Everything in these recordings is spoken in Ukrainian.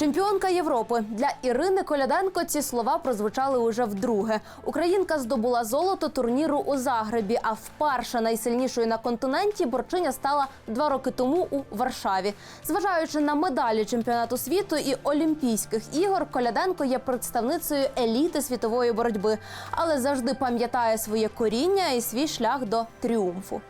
Чемпіонка Європи для Ірини Коляденко ці слова прозвучали уже вдруге. Українка здобула золото турніру у Загребі. А вперше найсильнішою на континенті борчиня стала два роки тому у Варшаві. Зважаючи на медалі чемпіонату світу і Олімпійських ігор, Коляденко є представницею еліти світової боротьби, але завжди пам'ятає своє коріння і свій шлях до тріумфу.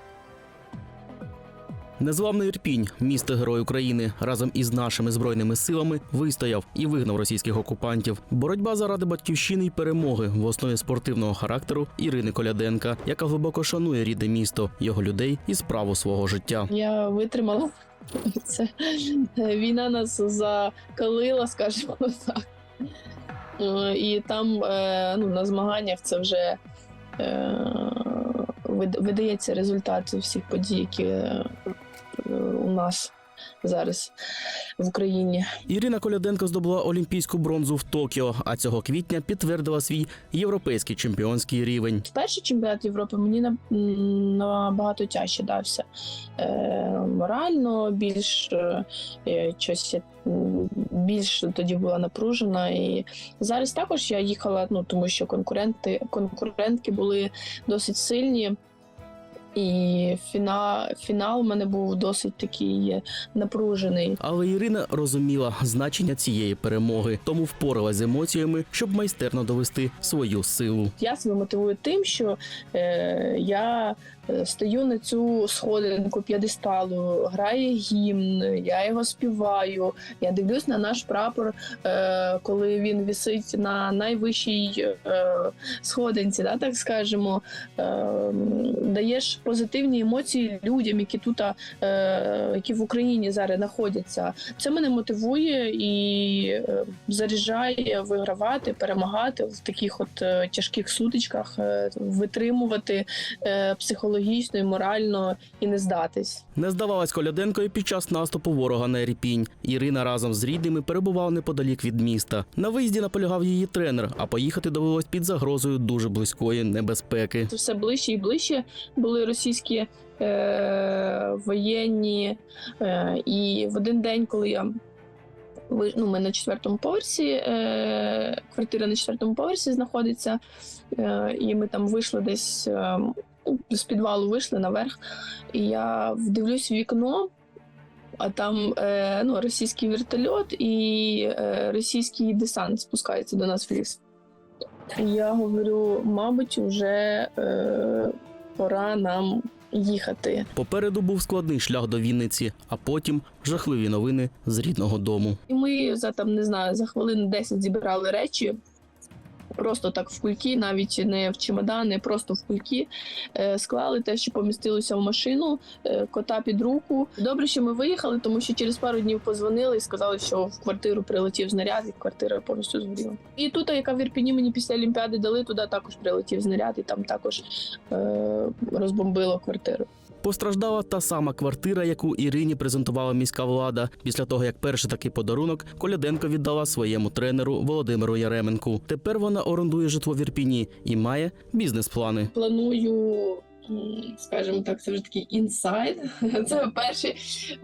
Незламний Ірпінь, місто Герой України, разом із нашими збройними силами вистояв і вигнав російських окупантів. Боротьба заради батьківщини й перемоги в основі спортивного характеру Ірини Коляденка, яка глибоко шанує рідне місто, його людей і справу свого життя. Я витримала. Це війна нас закалила, скажімо так. Е, І там е, ну, на змаганнях це вже е, видається результат всіх подій, які е, у нас зараз в Україні. Ірина Коляденко здобула олімпійську бронзу в Токіо, а цього квітня підтвердила свій європейський чемпіонський рівень. Перший чемпіонат Європи мені набагато тяжче дався. Е, морально більш е, е, щось я, більш тоді була напружена. І зараз також я їхала, ну тому що конкуренти, конкурентки були досить сильні. І фінал, фінал у мене був досить такий напружений. Але Ірина розуміла значення цієї перемоги, тому впоралась з емоціями, щоб майстерно довести свою силу. Я себе мотивую тим, що е, я е, стою на цю сходинку п'єдесталу, грає гімн, я його співаю. Я дивлюсь на наш прапор, е, коли він висить на найвищій е, сходинці, да, так скажемо. Е, даєш позитивні емоції людям, які тут, е, які в Україні зараз знаходяться. Це мене мотивує і е, заряджає вигравати, перемагати в таких от е, тяжких сутичках, е, витримувати е, психологічно і морально і не здатись. Не здавалась Коляденко і під час наступу ворога на Ірпінь. Ірина разом з рідними перебувала неподалік від міста. На виїзді наполягав її тренер, а поїхати довелось під загрозою дуже близької небезпеки. Все ближче і ближче були російські е, воєнні. Е, і в один день, коли я ну, ми на четвертому поверсі, е, квартира на четвертому поверсі знаходиться, е, і ми там вийшли десь е, ну, з підвалу вийшли наверх, і я вдивлюсь в вікно. А там е, ну, російський вертольот і е, російський десант спускається до нас в ліс. Я говорю, мабуть, вже е, пора нам їхати. Попереду був складний шлях до Вінниці, а потім жахливі новини з рідного дому. І ми за там не знаю за хвилин 10 зібрали речі. Просто так в кульки, навіть не в чемодани, просто в кульки е, склали те, що помістилося в машину, е, кота під руку. Добре, що ми виїхали, тому що через пару днів позвонили і сказали, що в квартиру прилетів знаряд, і квартира повністю згоріла. І тут, яка в Ірпіні мені після Олімпіади дали, туди також прилетів знаряд, і там також е, розбомбило квартиру. Постраждала та сама квартира, яку Ірині презентувала міська влада. Після того, як перший такий подарунок Коляденко віддала своєму тренеру Володимиру Яременку. Тепер вона орендує житло в Ірпіні і має бізнес-плани. планую, скажімо так, це вже такий інсайд. Це перший,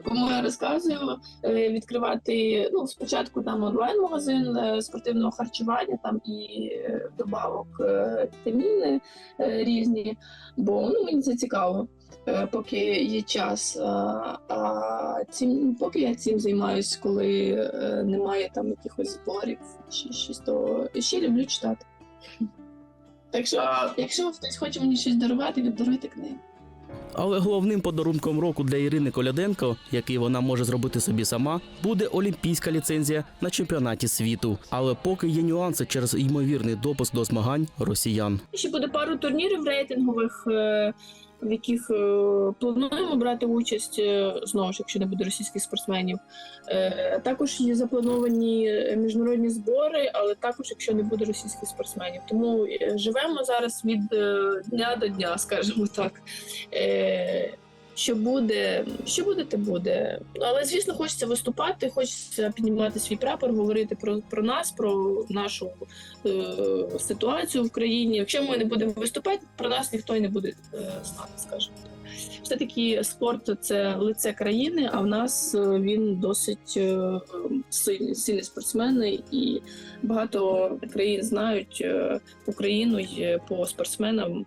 кому я розказую, е, відкривати ну, спочатку там онлайн-магазин е, спортивного харчування, там і е, добавок вітаміни різні, бо ну, мені це цікаво. Поки є час, а, цим поки я цим займаюсь, коли немає там якихось зборів чи щось, то ще люблю читати. Так що, якщо хтось хоче мені щось дарувати, віддаруйте книги. Але головним подарунком року для Ірини Коляденко, який вона може зробити собі сама, буде олімпійська ліцензія на чемпіонаті світу. Але поки є нюанси через ймовірний допуск до змагань росіян. Ще буде пару турнірів рейтингових, е, в яких е, плануємо брати участь е, знову ж, якщо не буде російських спортсменів. Е, Також є заплановані міжнародні збори, але також якщо не буде російських спортсменів. Тому живемо зараз від дня до дня, скажімо так. Що буде, що буде, те буде. Але звісно, хочеться виступати, хочеться піднімати свій прапор, говорити про, про нас, про нашу е, ситуацію в країні. Якщо ми не будемо виступати, про нас ніхто й не буде е, знати, скажімо все таки спорт це лице країни. А в нас е, він досить е, сильний, сильні спортсмени, і багато країн знають е, Україну по спортсменам.